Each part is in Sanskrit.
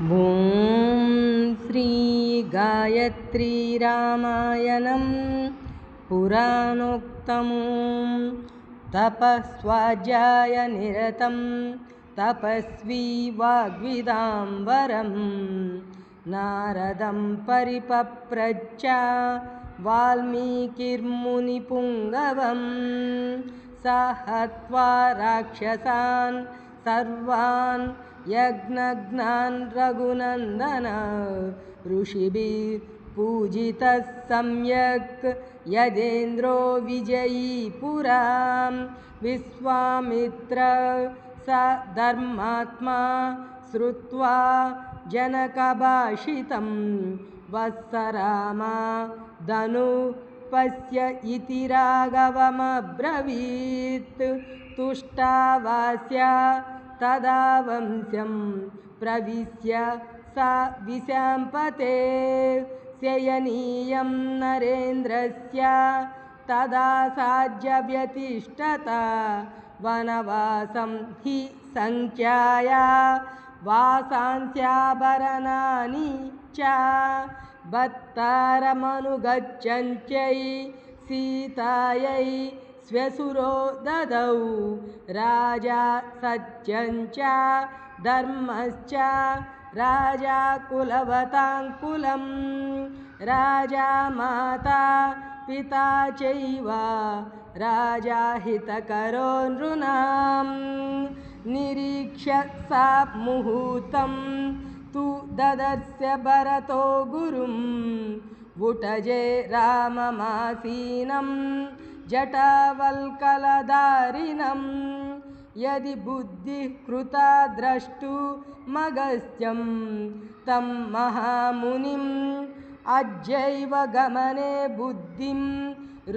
ॐ श्रीगायत्रीरामायणं पुराणोक्तं तपःस्वाध्यायनिरतं तपस्वी वाग्विदाम्बरं नारदं परिपप्रच्छ वाल्मीकिर्मुनिपुङ्गवं स हत्वा राक्षसान् सर्वान् यज्ञघ्नान् रघुनन्दन। ऋषिभिः सम्यक्। यदेन्द्रो विजयी पुरां विश्वामित्र स धर्मात्मा श्रुत्वा जनकभाषितं। वत्सरामा धनु पश्य इति राघवमब्रवीत्। तुष्टावास्या तदा वंशं प्रविश्य सा विशाम्पते। शयनीयं नरेन्द्रस्य तदा साज्यव्यतिष्ठता वनवासं हि सङ्ख्याया वासांस्याभरणानि च भत्तारमनुगच्छन्त्यै सीतायै स्वसुरो ददौ। राजा सत्यञ्च धर्मश्च राजा कुलवताङ्कुलं राजा माता पिता चैव राजा हितकरो नृणां निरीक्ष्य सा मुहूर्तं तु ददर्श्य भरतो गुरुं बुटजे राममासीनं जटावल्कलधारिणं यदि बुद्धिः कृता द्रष्टुमगस्त्यं तं महामुनिम् अद्यैव गमने बुद्धिं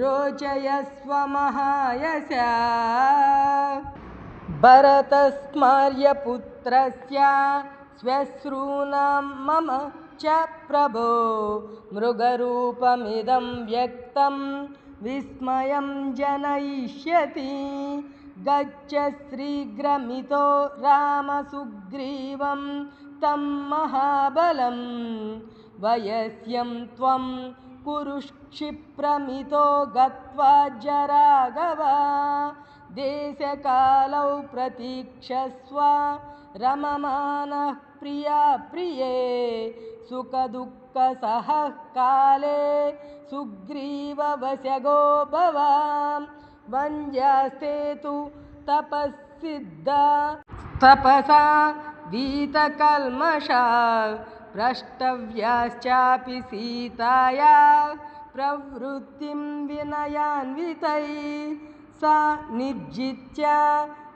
रोचयस्व महायशा। भरतस्मार्यपुत्रस्य श्वश्रूणां मम च प्रभो मृगरूपमिदं व्यक्तं विस्मयं जनयिष्यति। गच्छ शीघ्रमितो रामसुग्रीवं तं महाबलं। वयस्यं त्वं कुरु क्षिप्रमितो गत्वा जराघव देशकालौ प्रतीक्षस्व। रममानः प्रिया प्रिये। सुखदुःखसह काले सुग्रीववशगो भवां वन्द्यास्ते तु तपःसिद्धा। तपसा वीतकल्मषा। प्रष्टव्याश्चापि सीताया प्रवृत्तिं विनयान्वितै सा निर्जित्य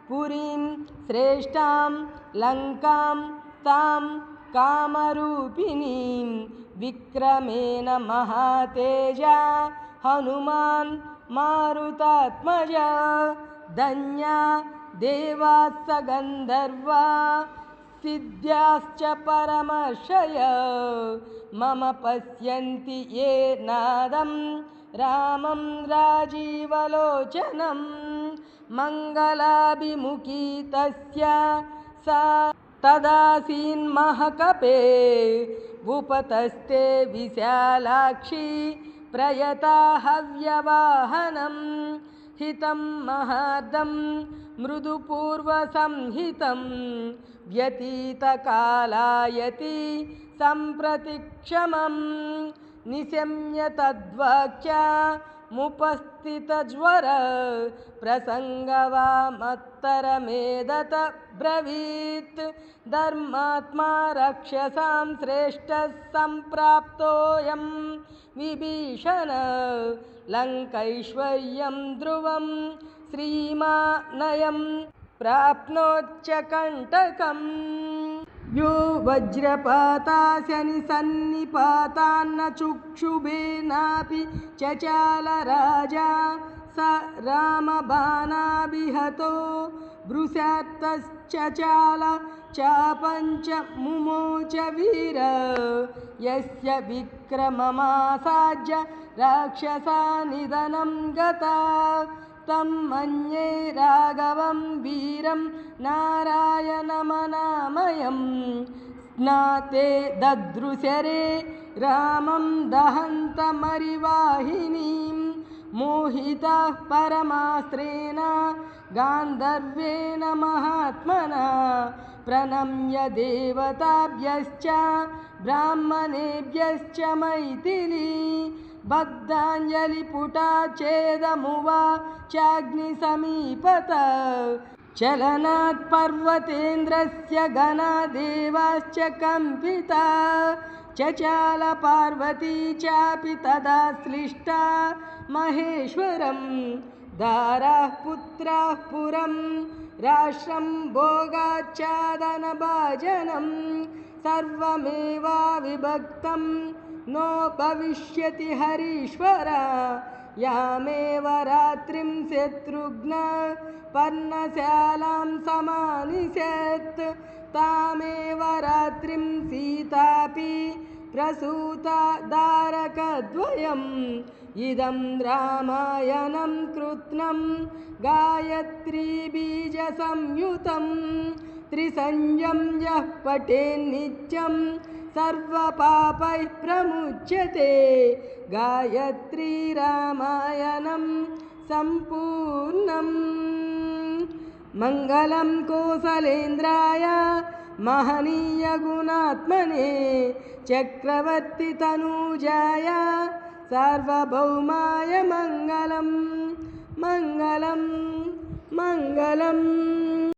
पुरीं श्रेष्ठां लङ्कां तां कामरूपिणीं। विक्रमेण महातेजा हनुमान् मारुतात्मजा। धन्या देवाः गन्धर्वा सिद्ध्याश्च परमर्षय। मम पश्यन्ति ये नादं रामं राजीवलोचनं। मङ्गलाभिमुखी तस्य सा तदासीन्महकपे उपतस्ते विशालाक्षी प्रयता हव्यवाहनं हितं महार्दं मृदुपूर्वसंहितं व्यतीतकालायति सम्प्रतिक्षमं निशम्य तद्वाक्या मुपस्थितज्वर प्रसङ्गवामत्तरमेदत ब्रवीत्। धर्मात्मा रक्षसां श्रेष्ठः सम्प्राप्तोऽयं। विभीषण लङ्कैश्वर्यं ध्रुवं श्रीमानयं प्राप्नोच्च यो वज्रपाताशनिसन्निपातान्न चुक्षुभेनापि चचाल राजा स रामबाणाभिहतो भृशतश्चचाल चापञ्च मुमोच वीर यस्य विक्रममासाद्य राक्षसा निधनं गता मन्ये राघवं वीरं नारायणमनामयं। ते ददृशरे रामं दहन्तमरिवाहिनीं। मोहितः परमास्त्रेण गान्धर्वेण महात्मना। प्रणम्य देवताभ्यश्च ब्राह्मणेभ्यश्च मैथिली बद्धाञ्जलिपुटा चेदमुवाचाग्निसमीपत चलनात् पर्वतेन्द्रस्य गणादेवाश्च कम्पिता। चचाल पार्वती चापि तदा श्लिष्टा महेश्वरं दाराः पुत्राः पुरं राष्ट्रं भोगाच्चादनभाजनं सर्वमेवाविभक्तं नो भविष्यति हरीश्वर। यामेव रात्रिं शत्रुघ्न पर्णशालां समानिषत्। तामेव रात्रिं सीतापि प्रसूता दारकद्वयम्। इदं रामायणं कृत्स्नं गायत्रीबीजसंयुतं त्रिसंज्ञं यः पठेन्नित्यं सर्वपापैः प्रमुच्यते। गायत्री रामायणं सम्पूर्णम्। मङ्गलं कोसलेन्द्राय महनीयगुणात्मने चक्रवर्तितनूजाय सार्वभौमाय मङ्गलं। मङ्गलं। मङ्गलम्